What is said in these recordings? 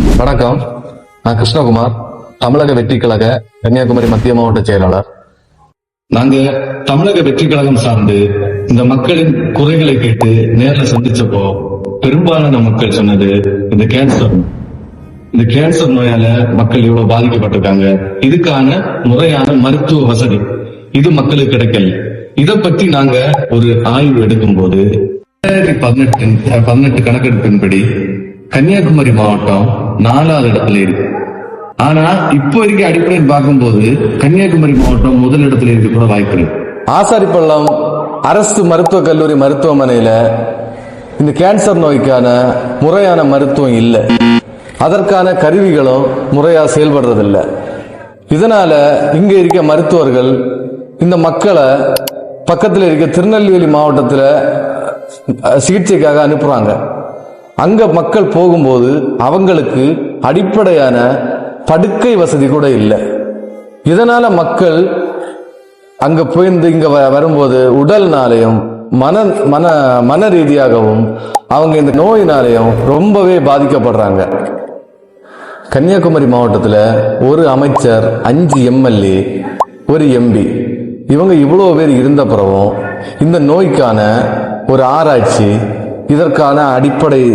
வணக்கம். நான் கிருஷ்ணகுமார் தமிழக வெற்றி கழக கன்னியாகுமரி மத்திய மாவட்ட செயலாளர். நாங்க தமிழக வெற்றி கழகம் சார்ந்து இந்த மக்களின் குறைகளை கேட்டு நேரில் சந்திச்சப்போ பெரும்பாலான மக்கள் சொன்னது இந்த கேன்சர் இந்த கேன்சர் நோயால மக்கள் இவ்வளவு பாதிக்கப்பட்டிருக்காங்க. இதுக்கான முறையான மருத்துவ வசதி இது மக்களுக்கு கிடைக்கல. இத பத்தி நாங்க ஒரு ஆய்வு எடுக்கும் போது ரெண்டாயிரத்தி பதினெட்டு பதினெட்டு கணக்கெடுப்பின்படி கன்னியாகுமரி மாவட்டம் நாலாவது இடத்துல இருக்கு. ஆனா இப்போ இருக்க அடிப்படையில் பார்க்கும்போது கன்னியாகுமரி மாவட்டம் முதல் இடத்துல இருக்க கூட வாய்ப்பு இருக்கு. ஆசாரிப்பள்ளம் அரசு மருத்துவக் கல்லூரி மருத்துவமனையில இந்த கேன்சர் நோய்க்கான முறையான மருத்துவம் இல்லை. அதற்கான கருவிகளும் முறையாக செயல்படுறதில்லை. இதனால இங்க இருக்க மருத்துவர்கள் இந்த மக்களை பக்கத்தில் இருக்க திருநெல்வேலி மாவட்டத்தில் சிகிச்சைக்காக அனுப்புறாங்க. அங்கே மக்கள் போகும்போது அவங்களுக்கு அடிப்படையான படுக்கை வசதி கூட இல்லை. இதனால் மக்கள் அங்கே போயிருந்து இங்கே வ- வரும்போது உடல்னாலையும் மன மன மன ரீதியாகவும் அவங்க இந்த நோயினாலையும் ரொம்பவே பாதிக்கப்படுறாங்க. கன்னியாகுமரி மாவட்டத்தில் ஒரு அமைச்சர் அஞ்சு எம்எல்ஏ ஒரு எம்பி இவங்க இவ்வளோ பேர் இருந்த பிறகும் இந்த நோய்க்கான ஒரு ஆராய்ச்சி இதற்கான அடிப்படை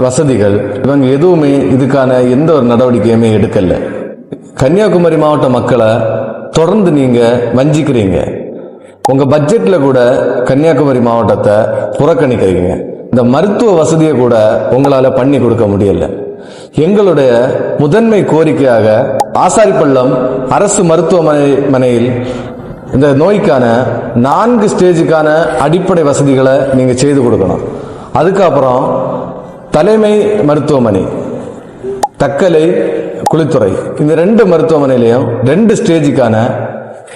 வசதிகள். இவங்க எதுவுமே இதுக்கான எந்த ஒரு நடவடிக்கையுமே எடுக்கல. கன்னியாகுமரி மாவட்ட மக்களை தொடர்ந்து நீங்க வஞ்சிக்கிறீங்க. உங்க பட்ஜெட்ல கூட கன்னியாகுமரி மாவட்டத்தை புறக்கணிக்கிறீங்க. இந்த மருத்துவ வசதியை கூட உங்களால பண்ணி கொடுக்க முடியல. எங்களுடைய முதன்மை கோரிக்கையாக ஆசாரிப்பள்ளம் அரசு மருத்துவமனை மனையில் இந்த நோய்க்கான நான்கு ஸ்டேஜுக்கான அடிப்படை வசதிகளை நீங்க செய்து கொடுக்கணும். அதுக்கப்புறம் தலைமை மருத்துவமனை தக்கலை குளித்துறை. இந்த ரெண்டு மருத்துவமனையிலையும் ரெண்டு ஸ்டேஜுக்கான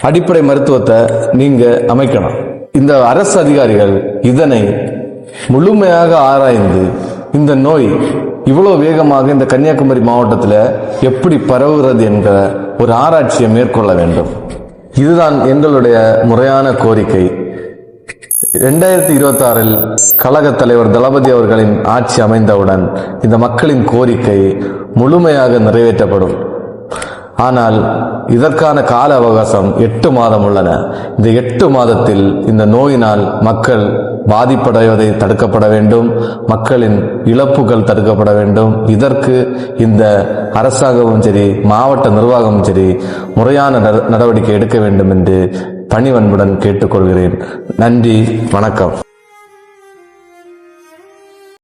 அடிப்படை மருத்துவத்தை நீங்க அமைக்கணும். இந்த அரசு அதிகாரிகள் இதனை முழுமையாக ஆராய்ந்து இந்த நோய் இவ்வளோ வேகமாக இந்த கன்னியாகுமரி மாவட்டத்தில் எப்படி பரவுகிறது என்கிற ஒரு ஆராய்ச்சியை மேற்கொள்ள வேண்டும். இதுதான் எங்களுடைய முறையான கோரிக்கை. ரெண்டாயிரத்தி இருபத்தி ஆறில் கழக தலைவர் தளபதி அவர்களின் ஆட்சி அமைந்தவுடன் இந்த மக்களின் கோரிக்கை முழுமையாக நிறைவேற்றப்படும். ஆனால் இதற்கான கால அவகாசம் எட்டு மாதம் உள்ளன. இந்த எட்டு மாதத்தில் இந்த நோயினால் மக்கள் பாதிப்படைவதை தடுக்கப்பட வேண்டும். மக்களின் இழப்புகள் தடுக்கப்பட வேண்டும். இதற்கு இந்த அரசாங்கமும் சரி மாவட்ட நிர்வாகமும் சரி முறையான நட- நடவடிக்கை எடுக்க வேண்டும் என்று பணிவன்புடன் கேட்டுக்கொள்கிறேன். நன்றி வணக்கம்.